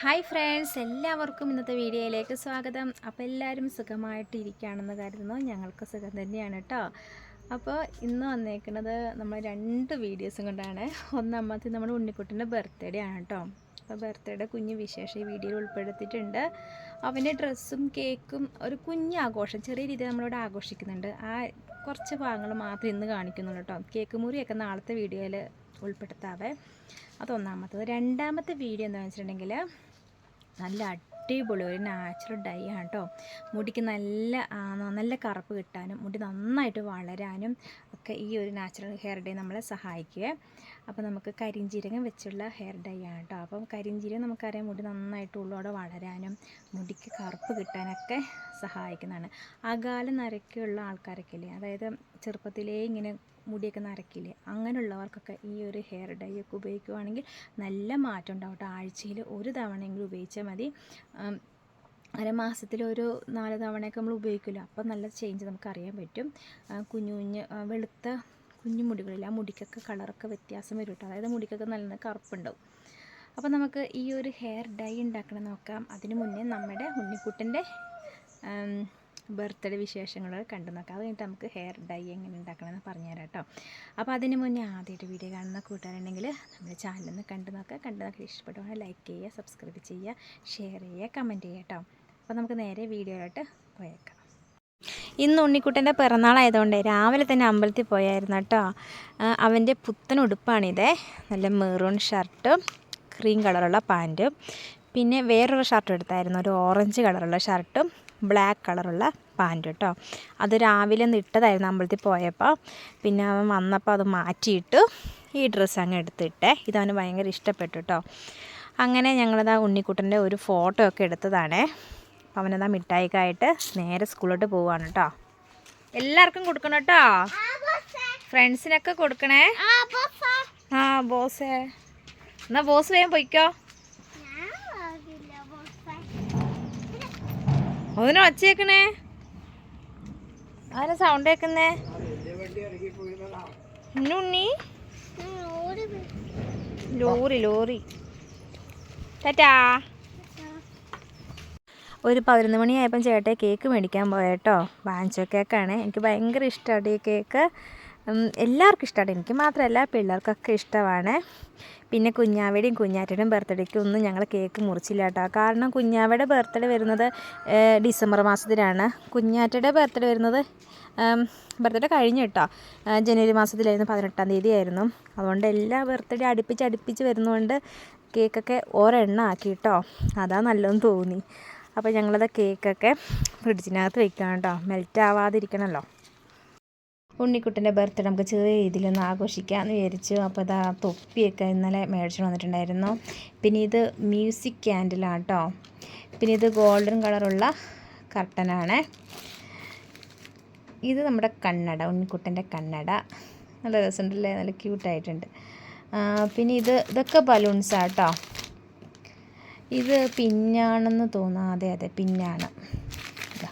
Hi friends എല്ലാവർക്കും ഇന്നത്തെ വീഡിയോയിലേക്ക് സ്വാഗതം. അപ്പോൾ എല്ലാവരും സുഖമായിട്ട് ഇരിക്കുകയാണെന്ന് കരുതുന്നു. ഞങ്ങൾക്ക് സുഖം തന്നെയാണ് കേട്ടോ. അപ്പോൾ ഇന്ന് വന്നേക്കുന്നത് നമ്മൾ രണ്ട് വീഡിയോസും കൊണ്ടാണ്. ഒന്നാമത്തെ നമ്മുടെ ഉണ്ണിക്കുട്ടന്റെ ബർത്ത്ഡേ ആണ് കേട്ടോ. അപ്പോൾ ബർത്ത്ഡേ കുഞ്ഞ് വിശേഷം ഈ വീഡിയോയിൽ ഉൾപ്പെടുത്തിയിട്ടുണ്ട്. അവന്റെ ഡ്രസ്സും കേക്കും ഒരു കുഞ്ഞ് ആഘോഷം ചെറിയ രീതിയിൽ നമ്മളിവിടെ ആഘോഷിക്കുന്നുണ്ട്. ആ കുറച്ച് ഭാഗങ്ങൾ മാത്രം ഇന്ന് കാണിക്കുന്നുള്ളൂ കേട്ടോ. കേക്ക് മുറിയൊക്കെ നാളത്തെ വീഡിയോയിൽ ഉൾപ്പെടുത്താവേ. അതൊന്നാമത്തത് രണ്ടാമത്തെ വീഡിയോ എന്താണെന്ന് വെച്ചിട്ടുണ്ടെങ്കിൽ നല്ല അടിപൊളി ഒരു നാച്ചുറൽ ഡൈ ആണ് കേട്ടോ മുടിക്ക് നല്ല നല്ല കറുപ്പ് കിട്ടാനും മുടി നന്നായിട്ട് വളരാനും ഒക്കെ ഈ ഒരു നാച്ചുറൽ ഹെയർ ഡൈ നമ്മളെ സഹായിക്കുക അപ്പോൾ നമുക്ക് കരിഞ്ചീരകം വെച്ചുള്ള ഹെയർ ഡൈ ആണ് കേട്ടോ. അപ്പം കരിഞ്ചീരകം നമുക്കറിയാം മുടി നന്നായിട്ട് ഉള്ളോടെ വളരാനും മുടിക്ക് കറുപ്പ് കിട്ടാനൊക്കെ സഹായിക്കുന്നതാണ്. അകാല നരക്കുള്ള ആൾക്കാരൊക്കെ ഇല്ലേ അതായത് ചെറുപ്പത്തിലേ ഇങ്ങനെ മുടിയൊക്കെ നരക്കില്ലേ അങ്ങനെയുള്ളവർക്കൊക്കെ ഈ ഒരു ഹെയർ ഡൈ ഒക്കെ ഉപയോഗിക്കുവാണെങ്കിൽ നല്ല മാറ്റം ഉണ്ടാവും ആഴ്ചയിൽ ഒരു തവണയെങ്കിലും ഉപയോഗിച്ചാൽ മതി. ആം, അര മാസത്തിൽ ഒരു നാല് തവണയൊക്കെ നമ്മൾ ഉപയോഗിക്കുമല്ലോ അപ്പം നല്ല ചേഞ്ച് നമുക്ക് അറിയാൻ പറ്റും. കുഞ്ഞു കുഞ്ഞ് വെളുത്ത കുഞ്ഞു മുടികളിൽ ആ മുടിക്കൊക്കെ കളറൊക്കെ വ്യത്യാസം വരും കേട്ടോ അതായത് മുടിക്കൊക്കെ നല്ല കറുപ്പുണ്ടാവും. അപ്പോൾ നമുക്ക് ഈ ഒരു ഹെയർ ഡൈ ഉണ്ടാക്കണം നോക്കാം. അതിന് മുന്നേ നമ്മുടെ ഉണ്ണിക്കുട്ടന്റെ ബർത്ത്ഡേ വിശേഷങ്ങൾ കണ്ടു നോക്കാം. അത് കഴിഞ്ഞിട്ട് നമുക്ക് ഹെയർ ഡൈ എങ്ങനെ ഉണ്ടാക്കണമെന്ന് പറഞ്ഞുതരാം കേട്ടോ. അപ്പോൾ അതിന് മുന്നേ ആദ്യമായിട്ട് വീഡിയോ കാണുന്ന കൂട്ടുകാരുണ്ടെങ്കിൽ നമ്മുടെ ചാനലൊന്ന് കണ്ടു നോക്കുക കണ്ടു നോക്കി ഇഷ്ടപ്പെടുവാണെങ്കിൽ ലൈക്ക് ചെയ്യുക സബ്സ്ക്രൈബ് ചെയ്യുക ഷെയർ ചെയ്യുക കമന്റ് ചെയ്യുക കേട്ടോ. അപ്പോൾ നമുക്ക് നേരെ വീഡിയോയിലോട്ട് പോയേക്കാം. ഇന്ന് ഉണ്ണിക്കുട്ടന്റെ പിറന്നാളായതുകൊണ്ട് രാവിലെ തന്നെ അമ്പലത്തിൽ പോയായിരുന്നു കേട്ടോ. അവന്റെ പുത്തൻ ഉടുപ്പാണിതേ. നല്ല മെറൂൺ ഷർട്ടും ക്രീം കളറുള്ള പാന്റും പിന്നെ വേറൊരു ഷർട്ട് എടുത്തായിരുന്നു. ഒരു ഓറഞ്ച് കളറുള്ള ഷർട്ടും ബ്ലാക്ക് കളറുള്ള പാന്റ് കേട്ടോ. അത് രാവിലെ ഒന്ന് ഇട്ടതായിരുന്നു അമ്പലത്തിൽ പോയപ്പോൾ. പിന്നെ അവൻ വന്നപ്പോൾ അത് മാറ്റിയിട്ട് ഈ ഡ്രസ്സ് അങ്ങ് എടുത്തിട്ടേ. ഇതവന് ഭയങ്കര ഇഷ്ടപ്പെട്ടു കേട്ടോ. അങ്ങനെ ഞങ്ങളത് ആ ഉണ്ണിക്കുട്ടന്റെ ഒരു ഫോട്ടോ ഒക്കെ എടുത്തതാണേ. അപ്പോൾ അവനതാ മിഠായിക്കായിട്ട് നേരെ സ്കൂളിലോട്ട് പോവാണ് കേട്ടോ എല്ലാവർക്കും കൊടുക്കണം കേട്ടോ ഫ്രണ്ട്സിനൊക്കെ കൊടുക്കണേ. ആ ബോസേ. എന്നാ ബോസ് വേഗം പൊയ്ക്കോ. അതിന് വച്ചേക്കണേ ആരാ sound കേക്കുന്നേ? Unni lorry lorry. Tata. ഒരു പതിനൊന്ന് മണിയായപ്പം ചേട്ടൻ കേക്ക് മേടിക്കാൻ പോയേട്ടോ വാങ്ങിച്ചോ കേക്കാണ്. എനിക്ക് ഭയങ്കര ഇഷ്ടമാണ് ഈ കേക്ക്. എല്ലാവർക്കും ഇഷ്ടമാണ് എനിക്ക് മാത്രമല്ല പിള്ളേർക്കൊക്കെ ഇഷ്ടമാണ്. പിന്നെ കുഞ്ഞാവയുടെയും കുഞ്ഞാറ്റയുടെയും ബർത്ത്ഡേക്ക് ഒന്നും ഞങ്ങൾ കേക്ക് മുറിച്ചില്ല കേട്ടോ കാരണം കുഞ്ഞാവയുടെ ബർത്ത്ഡേ വരുന്നത് ഡിസംബർ മാസത്തിലാണ്. കുഞ്ഞാറ്റയുടെ ബർത്ത്ഡേ വരുന്നത് ബർത്ത്ഡേ കഴിഞ്ഞു കേട്ടോ ജനുവരി മാസത്തിലായിരുന്നു പതിനെട്ടാം തീയതി ആയിരുന്നു അതുകൊണ്ട് എല്ലാ ബർത്ത്ഡേ അടുപ്പിച്ച് അടുപ്പിച്ച് വരുന്നതുകൊണ്ട് കേക്കൊക്കെ ഒരെണ്ണം ആക്കി കേട്ടോ അതാ നല്ലതെന്ന് തോന്നി. അപ്പോൾ ഞങ്ങളത് കേക്കൊക്കെ ഫ്രിഡ്ജിനകത്ത് വെക്കണം കേട്ടോ മെൽറ്റ് ആവാതിരിക്കണമല്ലോ ഉണ്ണിക്കുട്ടന്റെ ബർത്ത്ഡേ നമുക്ക് ചെറിയ രീതിയിലൊന്ന് ആഘോഷിക്കാമെന്ന് വിചാരിച്ചു. അപ്പോൾ ഇതാ തൊപ്പിയൊക്കെ ഇന്നലെ മേടിച്ചു വന്നിട്ടുണ്ടായിരുന്നു. പിന്നെ ഇത് മ്യൂസിക് ക്യാൻഡിലാണ് കേട്ടോ പിന്നെ ഇത് ഗോൾഡൻ കളറുള്ള കർട്ടനാണ് ഇത് നമ്മുടെ കണ്ണട ഉണ്ണിക്കുട്ടന്റെ കണ്ണട. നല്ല രസമുണ്ടല്ലേ? നല്ല ക്യൂട്ടായിട്ടുണ്ട് പിന്നെ ഇത് ഇതൊക്കെ ബലൂൺസാണ് കേട്ടോ ഇത് പിന്നാണെന്ന് തോന്നുന്നു അതെ അതെ പിന്നാണ് ഇതാ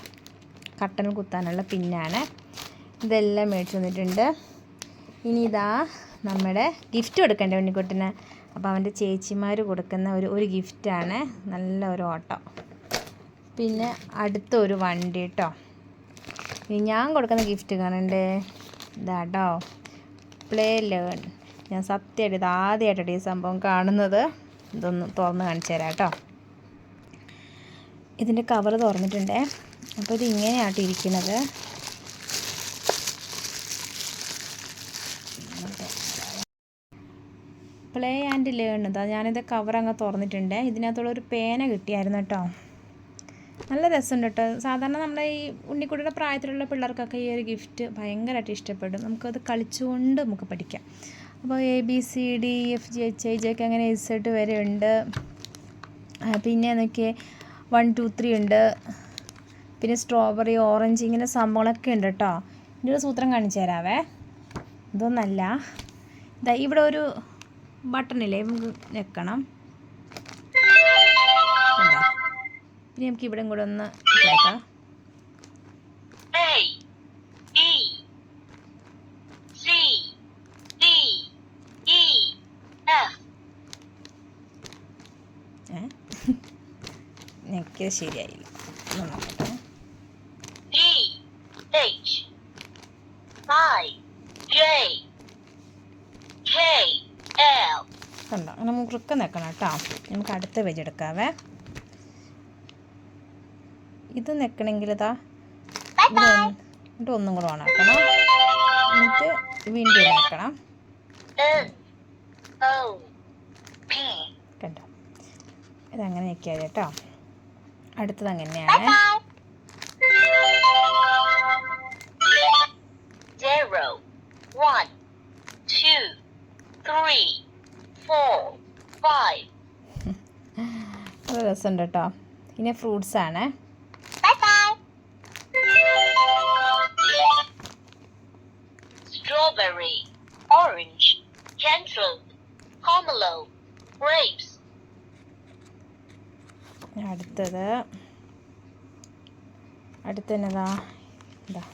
കട്ടൻ കുത്താനുള്ള പിന്നാണ് ഇതെല്ലാം മേടിച്ചു വന്നിട്ടുണ്ട്. ഇനി ഇതാ നമ്മുടെ ഗിഫ്റ്റ് കൊടുക്കണ്ടേ ഉണ്ണിക്കുട്ടന്? അപ്പോൾ അവന്റെ ചേച്ചിമാർ കൊടുക്കുന്ന ഒരു ഒരു ഗിഫ്റ്റാണ് നല്ല ഒരു ഓട്ടോ. പിന്നെ അടുത്ത ഒരു വണ്ടി കേട്ടോ ഇനി ഞാൻ കൊടുക്കുന്ന ഗിഫ്റ്റ് കാണണ്ടേ? ഇതാട്ടോ പ്ലേ ലേൺ ഞാൻ സത്യമായിട്ട് ഇത് ആദ്യമായിട്ടാണ് ഈ സംഭവം കാണുന്നത്. ഇതൊന്ന് തുറന്ന് കാണിച്ചു തരാം കേട്ടോ. ഇതിന്റെ കവർ തുറന്നിട്ടുണ്ടേ. അപ്പോൾ ഇത് ഇരിക്കുന്നത്. പ്ലേ ആൻഡ് ലേൺ ഇതാ ഞാനിത് കവർ അങ്ങ് തുറന്നിട്ടുണ്ട്. ഇതിനകത്തുള്ള ഒരു പേന കിട്ടിയായിരുന്നു കേട്ടോ. നല്ല രസമുണ്ട് കേട്ടോ. സാധാരണ നമ്മുടെ ഈ ഉണ്ണിക്കുട്ടിയുടെ പ്രായത്തിലുള്ള പിള്ളേർക്കൊക്കെ ഈ ഒരു ഗിഫ്റ്റ് ഭയങ്കരമായിട്ട് ഇഷ്ടപ്പെടും. നമുക്കത് കളിച്ചുകൊണ്ട് നമുക്ക് പഠിക്കാം. അപ്പോൾ A B C D F G H I J ഒക്കെ അങ്ങനെ എസ് വരെ ഉണ്ട്. പിന്നെ എന്നൊക്കെ വൺ ടു ത്രീ ഉണ്ട്. പിന്നെ സ്ട്രോബെറി ഓറഞ്ച് ഇങ്ങനെ സംഭവങ്ങളൊക്കെ ഉണ്ട് കേട്ടോ ഇതിന്റെ ഒരു സൂത്രം കാണിച്ചു തരാവേ. ഇതൊന്നല്ല. ഇതാ ഇവിടെ ഒരു ബട്ടണില്ലേ നമുക്ക് വെക്കണം. പിന്നെ നമുക്ക് ഇവിടെ കൂടെ ഒന്ന് കൊടുക്കാം ഞെക്കിയത് ശരിയായില്ല. നോക്കട്ടെ. കണ്ടോ? അങ്ങനെ മുറുക്ക നിൽക്കണം കേട്ടോ. നമുക്ക് അടുത്ത പേജ് എടുക്കാവേ. ഇത് നിൽക്കണമെങ്കിൽ ഇതാ ഇവിടെ ഒന്ന് കൂടെ ഓണാക്കണം എന്നിട്ട് വീണ്ടും നിൽക്കണം. കണ്ടോ? ഇതങ്ങനെ നിൽക്കാതെ കേട്ടോ. അടുത്തത് അങ്ങനെയാണ് രസമുണ്ട് കേട്ടോ പിന്നെ ഫ്രൂട്ട്സ് ആണ്. അടുത്തത് അടുത്ത എന്നതാ ഇതാ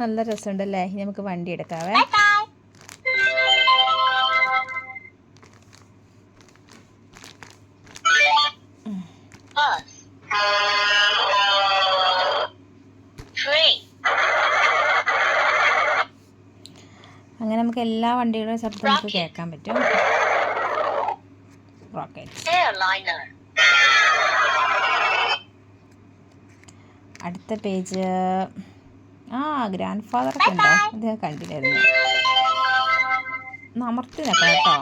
നല്ല രസമുണ്ടല്ലേ? ഇനി നമുക്ക് വണ്ടി എടുക്കാവേ. അങ്ങനെ നമുക്ക് എല്ലാ വണ്ടികളുടെ ശബ്ദം നമുക്ക് കേൾക്കാൻ പറ്റും. റോക്കറ്റ് അടുത്ത പേജ്. ആ ഗ്രാൻഡ് ഫാദർ ഒക്കെ ഉണ്ടോ അദ്ദേഹം കണ്ടില്ലായിരുന്നു. ഒന്ന് അമർത്തി നിൽക്കാം കേട്ടോ.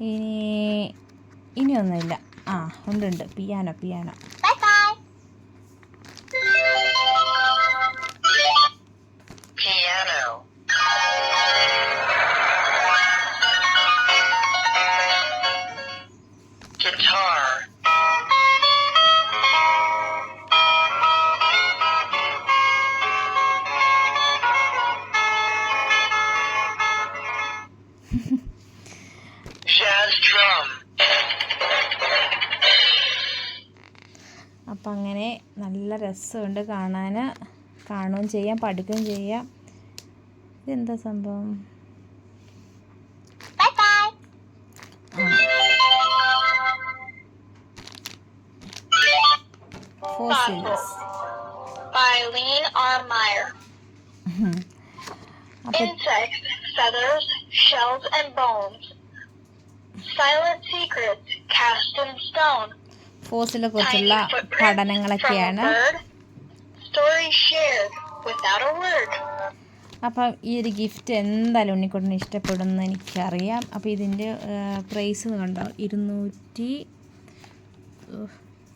ഇനി ഇനിയൊന്നുമില്ല. ആ ഉണ്ട് ഉണ്ട്. പിയാനോ പിയാനോ അപ്പം അങ്ങനെ നല്ല രസമുണ്ട് കാണാൻ കാണുകയും ചെയ്യാം പഠിക്കുകയും ചെയ്യാം. ഇതെന്താ സംഭവം? Fossils by Lean R. Meyer. Insects, feathers, shells, and bones. Silent secrets cast in stone. ഫോസിലെ കുറിച്ചുള്ള പഠനങ്ങളൊക്കെയാണ് bird. Stories shared without a word. അപ്പം ഈ ഒരു ഗിഫ്റ്റ് എന്തായാലും ഉണ്ണിക്കുട്ടന് ഇഷ്ടപ്പെടുമെന്ന് എനിക്കറിയാം അപ്പോൾ ഇതിന്റെ പ്രൈസ് കണ്ടോ ഇരുന്നൂറ്റി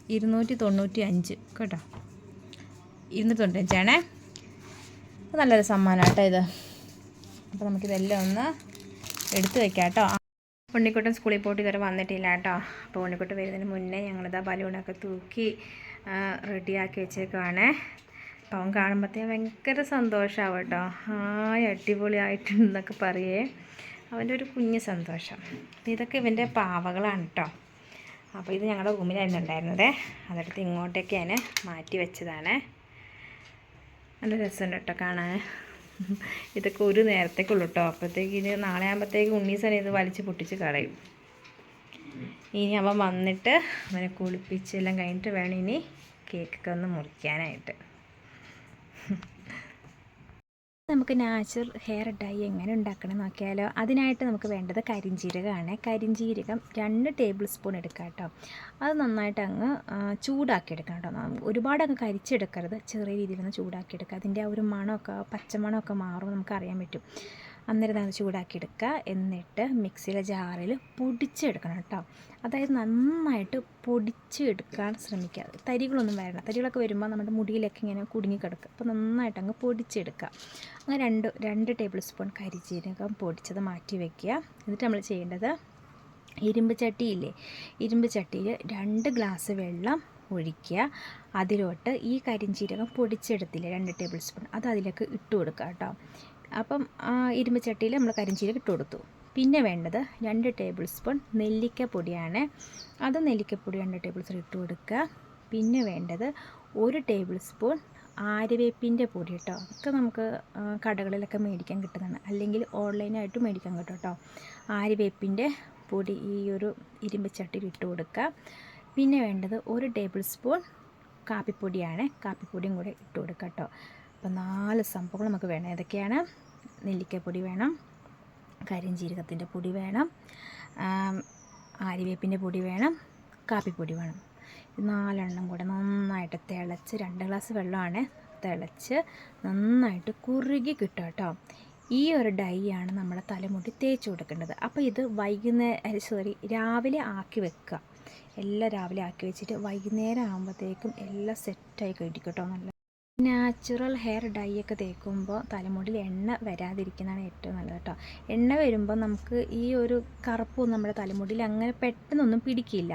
ഇരുന്നൂറ്റി തൊണ്ണൂറ്റി അഞ്ച് കേട്ടോ ഇരുന്നൂറ്റി തൊണ്ണൂറ്റി അഞ്ചാണേ നല്ലൊരു സമ്മാനം കേട്ടോ ഇത് അപ്പോൾ നമുക്കിതെല്ലാം ഒന്ന് എടുത്തു വെക്കാം കേട്ടോ. ഉണ്ണിക്കുട്ടൻ സ്കൂളിൽ പോയിട്ട് ഇതുവരെ വന്നിട്ടില്ല കേട്ടോ. അപ്പോൾ ഉണ്ണിക്കുട്ടൻ വരുന്നതിന് മുന്നേ ഞങ്ങളിതാ ബലൂണൊക്കെ തൂക്കി റെഡിയാക്കി വെച്ചേക്കുവാണേ. അപ്പോൾ അവൻ കാണുമ്പോഴത്തേക്കും ഭയങ്കര സന്തോഷമാവും കേട്ടോ. അടിപൊളി അടിപൊളിയായിട്ടുണ്ടെന്നൊക്കെ പറയേ. അവന്റെ ഒരു കുഞ്ഞ് സന്തോഷം. ഇതൊക്കെ ഇവന്റെ പാവകളാണ് കേട്ടോ. അപ്പോൾ ഇത് ഞങ്ങളുടെ റൂമിലായിരുന്നു ഉണ്ടായിരുന്നത്. അതെടുത്ത് ഇങ്ങോട്ടേക്ക് ഞാൻ മാറ്റി വെച്ചതാണ്. നല്ല രസമുണ്ട് കേട്ടോ കാണാൻ. ഇതൊക്കെ ഒരു നേരത്തേക്കുള്ളൂ കേട്ടോ അപ്പോഴത്തേക്ക് ഇനി നാളെ ആകുമ്പോഴത്തേക്ക് ഉണ്ണീസനെ ഇത് വലിച്ച് പൊട്ടിച്ച് കളയും. ഇനി അവൻ വന്നിട്ട് അവനെ കുളിപ്പിച്ച് എല്ലാം കഴിഞ്ഞിട്ട് വേണം ഇനി കേക്കൊക്കെ ഒന്ന് മുറിക്കാനായിട്ട്. നമുക്ക് നാച്ചുറൽ ഹെയർ ഡൈ എങ്ങനെ ഉണ്ടാക്കണം നോക്കിയാലോ? അതിനായിട്ട് നമുക്ക് വേണ്ടത് കരിഞ്ജീരകമാണ് കരിഞ്ജീരകം രണ്ട് ടേബിൾ സ്പൂൺ എടുക്കുക കേട്ടോ. അത് നന്നായിട്ട് അങ്ങ് ചൂടാക്കി എടുക്കണം കേട്ടോ. ഒരുപാട് അങ്ങ് കരിച്ചെടുക്കരുത്. ചെറിയ രീതിയിലൊന്ന് ചൂടാക്കി എടുക്കുക അതിന്റെ ആ ഒരു മണമൊക്കെ പച്ചമണമൊക്കെ മാറും നമുക്ക് അറിയാൻ പറ്റും. അന്നേരം അത് ചൂടാക്കി എടുക്കുക എന്നിട്ട് മിക്സിയിലെ ജാറിൽ പൊടിച്ചെടുക്കണം കേട്ടോ. അതായത് നന്നായിട്ട് പൊടിച്ചെടുക്കാൻ ശ്രമിക്കുക. തരികളൊന്നും വരണം തരികളൊക്കെ വരുമ്പോൾ നമ്മുടെ മുടിയിലൊക്കെ ഇങ്ങനെ കുടുങ്ങിക്കിടക്കുക അപ്പോൾ നന്നായിട്ട് അങ്ങ് പൊടിച്ചെടുക്കുക. അങ്ങനെ രണ്ട് രണ്ട് ടേബിൾ സ്പൂൺ കരിജീരകം പൊടിച്ചത് മാറ്റി വയ്ക്കുക എന്നിട്ട് നമ്മൾ ചെയ്യേണ്ടത് ഇരുമ്പ് ചട്ടിയില്ലേ ഇരുമ്പ് ചട്ടിയിൽ രണ്ട് ഗ്ലാസ് വെള്ളം ഒഴിക്കുക. അതിലോട്ട് ഈ കരിഞ്ചീരകം പൊടിച്ചെടുത്തില്ലേ? രണ്ട് ടേബിൾ സ്പൂൺ. അത് അതിലേക്ക് ഇട്ട് കൊടുക്കുക കേട്ടോ. അപ്പം ആ ഇരുമ്പ് ചട്ടിയിൽ നമ്മൾ കരിഞ്ചീരകം ഇട്ട് കൊടുത്തു പിന്നെ വേണ്ടത് രണ്ട് ടേബിൾ സ്പൂൺ നെല്ലിക്ക പൊടിയാണ് അത് നെല്ലിക്കപ്പൊടി രണ്ട് ടേബിൾ സ്പൂൺ ഇട്ട് കൊടുക്കുക പിന്നെ വേണ്ടത് ഒരു ടേബിൾ സ്പൂൺ ആര്യവേപ്പിന്റെ പൊടി കേട്ടോ. അതൊക്കെ നമുക്ക് കടകളിലൊക്കെ മേടിക്കാൻ കിട്ടുന്നതാണ്. അല്ലെങ്കിൽ ഓൺലൈനായിട്ട് മേടിക്കാൻ കിട്ടും കേട്ടോ. ആര്യവേപ്പിന്റെ പൊടി ഈ ഒരു ഇരുമ്പ് ചട്ടിയിൽ ഇട്ട് കൊടുക്കുക പിന്നെ വേണ്ടത് ഒരു ടേബിൾ സ്പൂൺ കാപ്പിപ്പൊടിയാണ്. കാപ്പിപ്പൊടിയും കൂടെ ഇട്ട് കൊടുക്കുക കേട്ടോ. അപ്പോൾ നാല് സംഭവങ്ങൾ നമുക്ക് വേണം. ഏതൊക്കെയാണ്? നെല്ലിക്കപ്പൊടി വേണം കരിഞ്ചീരകത്തിന്റെ പൊടി വേണം ആര്യവേപ്പിന്റെ പൊടി വേണം കാപ്പിപ്പൊടി വേണം. നാലെണ്ണം കൂടെ നന്നായിട്ട് തിളച്ച് രണ്ട് ഗ്ലാസ് വെള്ളമാണ് തിളച്ച് നന്നായിട്ട് കുറുകി കിട്ടും കേട്ടോ. ഈ ഒരു ഡൈ ആണ് നമ്മുടെ തലമുടി തേച്ച് കൊടുക്കേണ്ടത്. അപ്പോൾ ഇത് വൈകുന്നേരം സോറി രാവിലെ ആക്കി വെക്കുക. എല്ലാം രാവിലെ ആക്കി വെച്ചിട്ട് വൈകുന്നേരം ആകുമ്പോഴത്തേക്കും എല്ലാം സെറ്റായി കഴിക്കും കേട്ടോ നല്ല നാച്ചുറൽ ഹെയർ ഡൈ ഒക്കെ തേക്കുമ്പോൾ തലമുടിയിൽ എണ്ണ വരാതിരിക്കുന്നതാണ് ഏറ്റവും നല്ലത് കേട്ടോ. എണ്ണ വരുമ്പോൾ നമുക്ക് ഈ ഒരു കറുപ്പൊന്നും നമ്മുടെ തലമുടിയിൽ അങ്ങനെ പെട്ടെന്നൊന്നും പിടിക്കില്ല.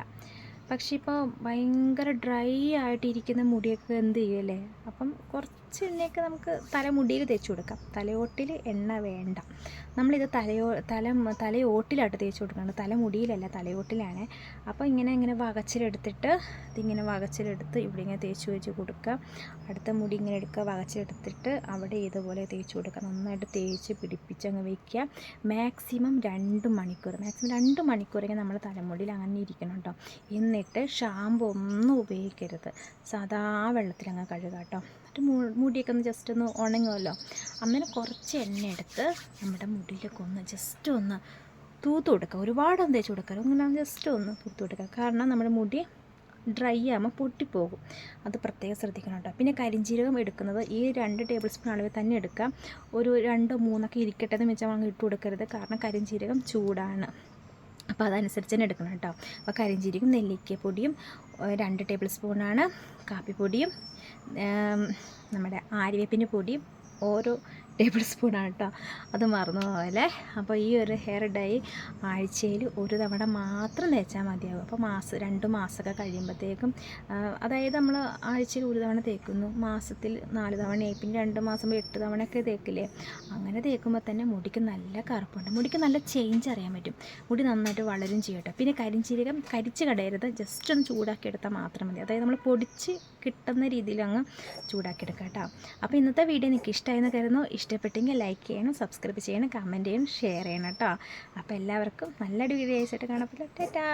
പക്ഷേ ഇപ്പോൾ ഭയങ്കര ഡ്രൈ ആയിട്ടിരിക്കുന്ന മുടിയൊക്കെ എന്ത് ചെയ്യുമല്ലേ അപ്പം കുറച്ച് എണ്ണയൊക്കെ നമുക്ക് തലമുടിയിൽ തേച്ച് കൊടുക്കാം. തലയോട്ടിൽ എണ്ണ വേണ്ട. നമ്മളിത് തലയോ തല തലയോട്ടിലായിട്ട് തേച്ച് കൊടുക്കണം തലമുടിയിലല്ല തലയോട്ടിലാണ്. അപ്പോൾ ഇങ്ങനെ ഇങ്ങനെ വകച്ചിലെടുത്തിട്ട് ഇതിങ്ങനെ വകച്ചിലെടുത്ത് ഇവിടെ ഇങ്ങനെ തേച്ച് വെച്ച് കൊടുക്കുക. അടുത്ത മുടി ഇങ്ങനെ എടുക്കുക വകച്ചിലെടുത്തിട്ട് അവിടെ ഇതുപോലെ തേച്ച് കൊടുക്കുക. നന്നായിട്ട് തേച്ച് പിടിപ്പിച്ച് അങ്ങ് വയ്ക്കുക മാക്സിമം രണ്ട് മണിക്കൂർ മാക്സിമം രണ്ട് മണിക്കൂറെങ്കിൽ നമ്മൾ തലമുടിയിൽ അങ്ങനെ ഇരിക്കണം കേട്ടോ. എന്നിട്ട് ഷാമ്പു ഒന്നും ഉപയോഗിക്കരുത്. സാധാ വെള്ളത്തിലങ്ങ് കഴുകാം കേട്ടോ. മു- മുടിയൊക്കെ ഒന്ന് ജസ്റ്റ് ഒന്ന് ഉണങ്ങുമല്ലോ. അങ്ങനെ കുറച്ച് എണ്ണ എടുത്ത് നമ്മുടെ മുടിയിലൊക്കെ ഒന്ന് ജസ്റ്റ് ഒന്ന് തൂത്ത് കൊടുക്കുക. ഒരുപാടൊന്നും തേച്ച് കൊടുക്കുക അങ്ങനെ ജസ്റ്റ് ഒന്ന് തൂത്ത് കൊടുക്കുക. കാരണം നമ്മുടെ മുടി ഡ്രൈ ആകുമ്പോൾ പൊട്ടിപ്പോകും. അത് പ്രത്യേകം ശ്രദ്ധിക്കണം കേട്ടോ. പിന്നെ കരിഞ്ജീരകം എടുക്കുന്നത് ഈ രണ്ട് ടേബിൾ സ്പൂൺ അളവിൽ തന്നെ എടുക്കാം ഒരു രണ്ടോ മൂന്നൊക്കെ ഇരിക്കട്ടെ എന്ന് വെച്ചാൽ അങ്ങ് ഇട്ട് കൊടുക്കരുത്. കാരണം കരിഞ്ജീരകം ചൂടാണ്. അപ്പോൾ അതനുസരിച്ച് തന്നെ എടുക്കണം കേട്ടോ. അപ്പോൾ കരിഞ്ചീരകം നെല്ലിക്കപ്പൊടിയും രണ്ട് ടേബിൾ സ്പൂണാണ് കാപ്പിപ്പൊടിയും നമ്മുടെ ആര്യവേപ്പിന്റെ പൊടിയും ഓരോ ടേബിൾ സ്പൂണാണ് കേട്ടോ അത് മറന്നു പോകാല്ലേ അപ്പോൾ ഈ ഒരു ഹെയർ ഡൈ ആഴ്ചയിൽ ഒരു തവണ മാത്രം തേച്ചാൽ മതിയാകും അപ്പോൾ മാസം രണ്ട് മാസമൊക്കെ കഴിയുമ്പോഴത്തേക്കും അതായത് നമ്മൾ ആഴ്ചയിൽ ഒരു തവണ തേക്കുന്നു. മാസത്തിൽ നാല് തവണയായി പിന്നെ രണ്ട് മാസം എട്ട് തവണയൊക്കെ തേക്കില്ലേ? അങ്ങനെ തേക്കുമ്പോൾ തന്നെ മുടിക്ക് നല്ല കറുപ്പുണ്ട്. മുടിക്ക് നല്ല ചേഞ്ച് അറിയാൻ പറ്റും. മുടി നന്നായിട്ട് വളരും ചെയ്യട്ടോ പിന്നെ കരിഞ്ചീരകം കരിച്ച് കടയരുത്. ജസ്റ്റ് ഒന്ന് ചൂടാക്കി എടുത്താൽ മാത്രം മതി. അതായത് നമ്മൾ പൊടിച്ച് കിട്ടുന്ന രീതിയിൽ അങ്ങ് ചൂടാക്കി എടുക്കാം കേട്ടോ അപ്പോൾ ഇന്നത്തെ വീഡിയോ നിങ്ങൾക്ക് ഇഷ്ടമായെന്ന് കരുതുന്നു. ഇഷ്ടപ്പെട്ടെങ്കിൽ ലൈക്ക് ചെയ്യണം സബ്സ്ക്രൈബ് ചെയ്യണം കമന്റ് ചെയ്യണം ഷെയർ ചെയ്യണം കേട്ടോ അപ്പോൾ എല്ലാവർക്കും നല്ലൊരു വീഡിയോ ആയിട്ട് കാണപ്പെടാം ടാറ്റാ.